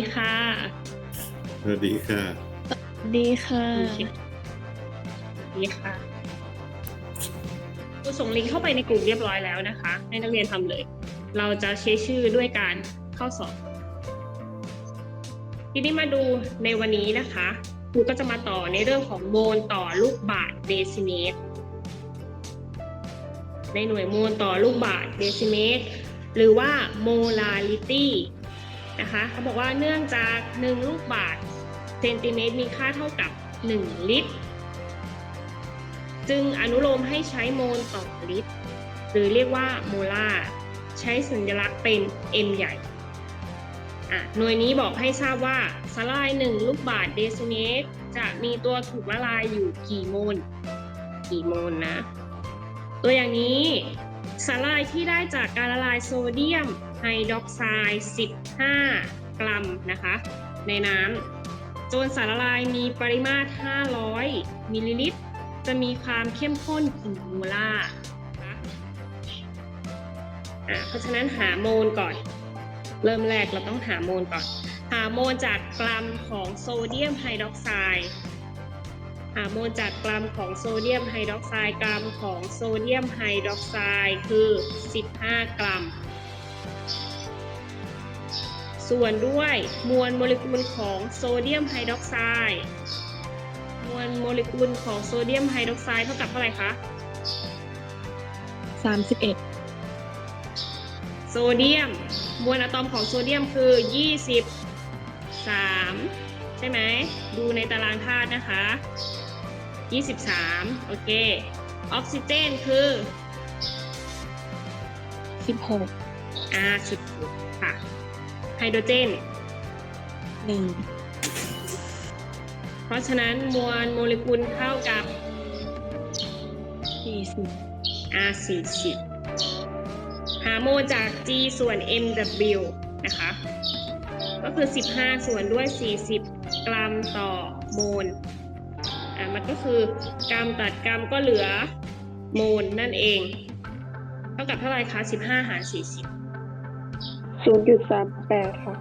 ดีค่ะ ดีค่ะโอเคนี่ค่ะครูส่งลิงก์เข้าไปในกลุ่มเรียบร้อยแล้วนะคะ ให้นักเรียนทำเลย เราจะเช็คชื่อด้วยการเข้าสอบ ทีนี้มาดูในวันนี้นะคะครูก็จะมาต่อในเรื่องของโมลต่อลูกบาศก์เดซิเมตร ในหน่วยโมลต่อลูกบาศก์เดซิเมตร หรือว่าโมลาริตี้ นะคะเขาบอกว่าเนื่องจาก 1 ลูกบาศก์เซนติเมตรมีค่าเท่ากับ 1 ลิตร จึงอนุโลมให้ใช้โมลต่อลิตร หรือเรียกว่าโมลาร์ใช้สัญลักษณ์เป็น m ใหญ่หน่วยนี้บอกให้ทราบว่าสลาย 1 ลูกบาศก์เดซิเมตร จะมีตัวถูกละลายอยู่กี่โมลกี่โมลนะ ตัวอย่างนี้ สาลายที่ได้จากการละลายโซเดียมไฮดรอกไซด์ 15 กรัมนะคะ ในน้ำจนสารละลายมีปริมาตร 500 มิลลิลิตร จะมีความเข้มข้นกี่โมลาร์ค่ะเพราะฉะนั้นหาโมลก่อน เริ่มแรกเราต้องหาโมลก่อน หาโมลจากกรัมของโซเดียมไฮดรอกไซด์ หาโมลจากกรัมของโซเดียมไฮดรอกไซด์กรัมของโซเดียมไฮดรอกไซด์คือ 15 กรัม ส่วนด้วยมวลโมเลกุลของโซเดียมไฮดรอกไซด์มวลโมเลกุลของโซเดียมไฮดรอกไซด์เท่ากับเท่าไหร่คะสามสิบเอ็ดโซเดียม มวลอะตอมของโซเดียมคือ 23 ใช่ไหม ดูในตารางธาตุนะคะ 23 โอเค ออกซิเจนคือสิบหกอาสุดค่ะ ไฮโดรเจนหนึ่งเพราะฉะนั้นมวลโมเลกุลเท่ากับสี่สิบ R40 หาโมลจาก G ส่วน MW นะคะ ก็คือ 15 ส่วนด้วย 40 กรัมต่อโมล อะมันก็คือกรัมตัดกรัมก็เหลือโมลนั่นเอง เท่ากับเท่าไหร่คะ15หาร40ศูนย์จุดสามแปดค่ะ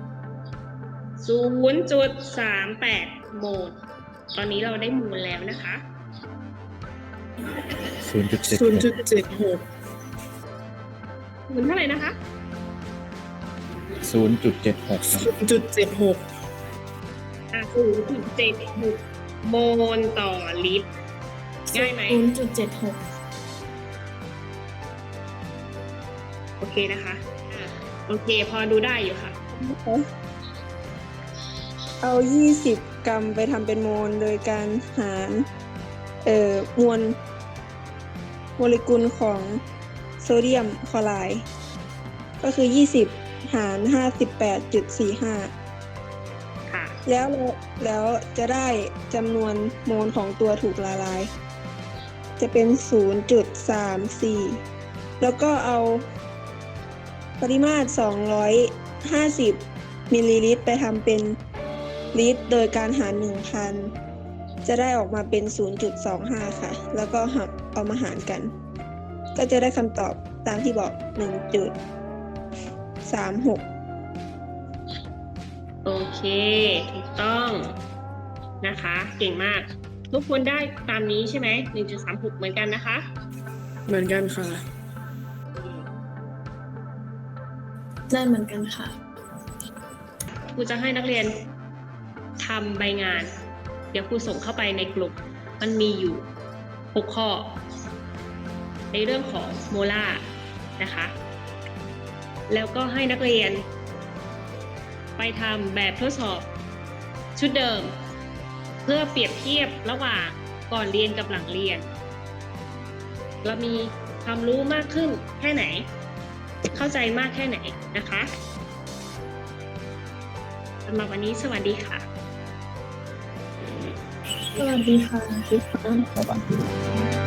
0.38โมลตอนนี้เราได้โมลแล้วนะคะศูนย์จุดเจ็ดศูนย์จุดเจ็ดหกโมลเท่าไหร่นะคะศูนย์จุดเจ็ดหกครับศูนย์จุดเจ็ดหกอะ0.76 โมลต่อลิตรง่ายไหมศูนย์จุดเจ็ดหกโอเคนะคะอะโอเค พอดูได้อยู่ค่ะ เอา 20 กรัมไปทำเป็นโมล โดยการหารเอ่อมวลโมเลกุลของโซเดียมคลอไรด์ก็คือ 20 หาร 58.45ค่ะ แล้วเราแล้วจะได้จำนวนโมลของตัวถูกละลาย จะเป็น 0.34 แล้วก็เอาปริมาตร 250 มิลลิลิตร ไปทำเป็นลิตร โดยการหาร 1,000 จะได้ออกมาเป็น 0.25 ค่ะ แล้วก็หักเอามาหารกัน ก็จะได้คำตอบตามที่บอก 1.36 โอเคถูกต้องนะคะ เก่งมาก ทุกคนได้ตามนี้ใช่ไหม1.36เหมือนกันนะคะ เหมือนกันค่ะ ได้เหมือนกันค่ะครูจะให้นักเรียนทำใบงาน เดี๋ยวครูส่งเข้าไปในกลุ่มมันมีอยู่ 6 ข้อ ในเรื่องของโมลาร์นะคะ แล้วก็ให้นักเรียน ไปทำแบบทดสอบ ชุดเดิม เพื่อเปรียบเทียบระหว่างก่อนเรียนกับหลังเรียน เรามีความรู้มากขึ้นแค่ไหน เข้าใจมากแค่ไหนนะคะสำหรับวันนี้สวัสดีค่ะ สวัสดีค่ะครับ